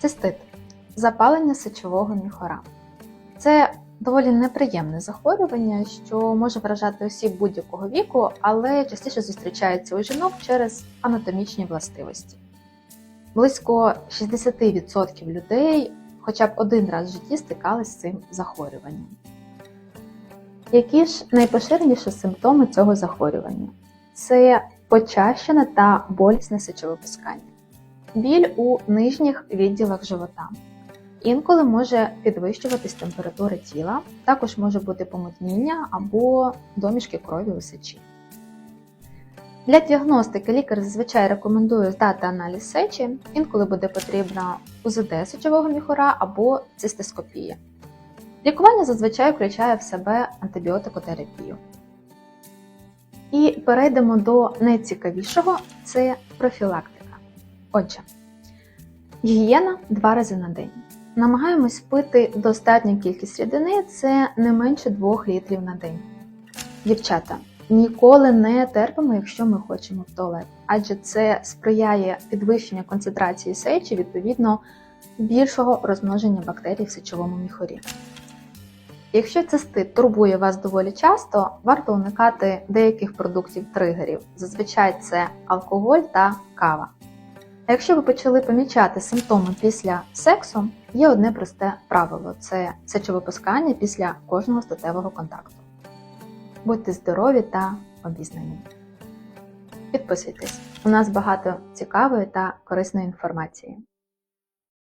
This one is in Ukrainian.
Цистит запалення сечового міхора. Це доволі неприємне захворювання, що може вражати осіб будь-якого віку, але частіше зустрічається у жінок через анатомічні властивості. Близько 60% людей хоча б один раз в житті стикалися з цим захворюванням. Які ж найпоширеніші симптоми цього захворювання? Це почащене та болісне сечовипускання, біль у нижніх відділах живота. Інколи може підвищуватись температура тіла, також може бути помутніння або домішки крові у сечі. Для діагностики лікар зазвичай рекомендує здати аналіз сечі, інколи буде потрібна УЗД сечового міхура або цистископія. Лікування зазвичай включає в себе антибіотикотерапію. І перейдемо до найцікавішого це профілактика. Отже, гігієна два рази на день. Намагаємось пити достатню кількість рідини, це не менше 2 літрів на день. Дівчата, ніколи не терпимо, якщо ми хочемо в туалет, адже це сприяє підвищенню концентрації сечі, відповідно більшого розмноження бактерій в сечовому міхорі. Якщо цистит турбує вас доволі часто, варто уникати деяких продуктів тригерів. Зазвичай це алкоголь та кава. А якщо ви почали помічати симптоми після сексу, є одне просте правило це сечовипускання після кожного статевого контакту. Будьте здорові та обізнані. Підписуйтесь, у нас багато цікавої та корисної інформації.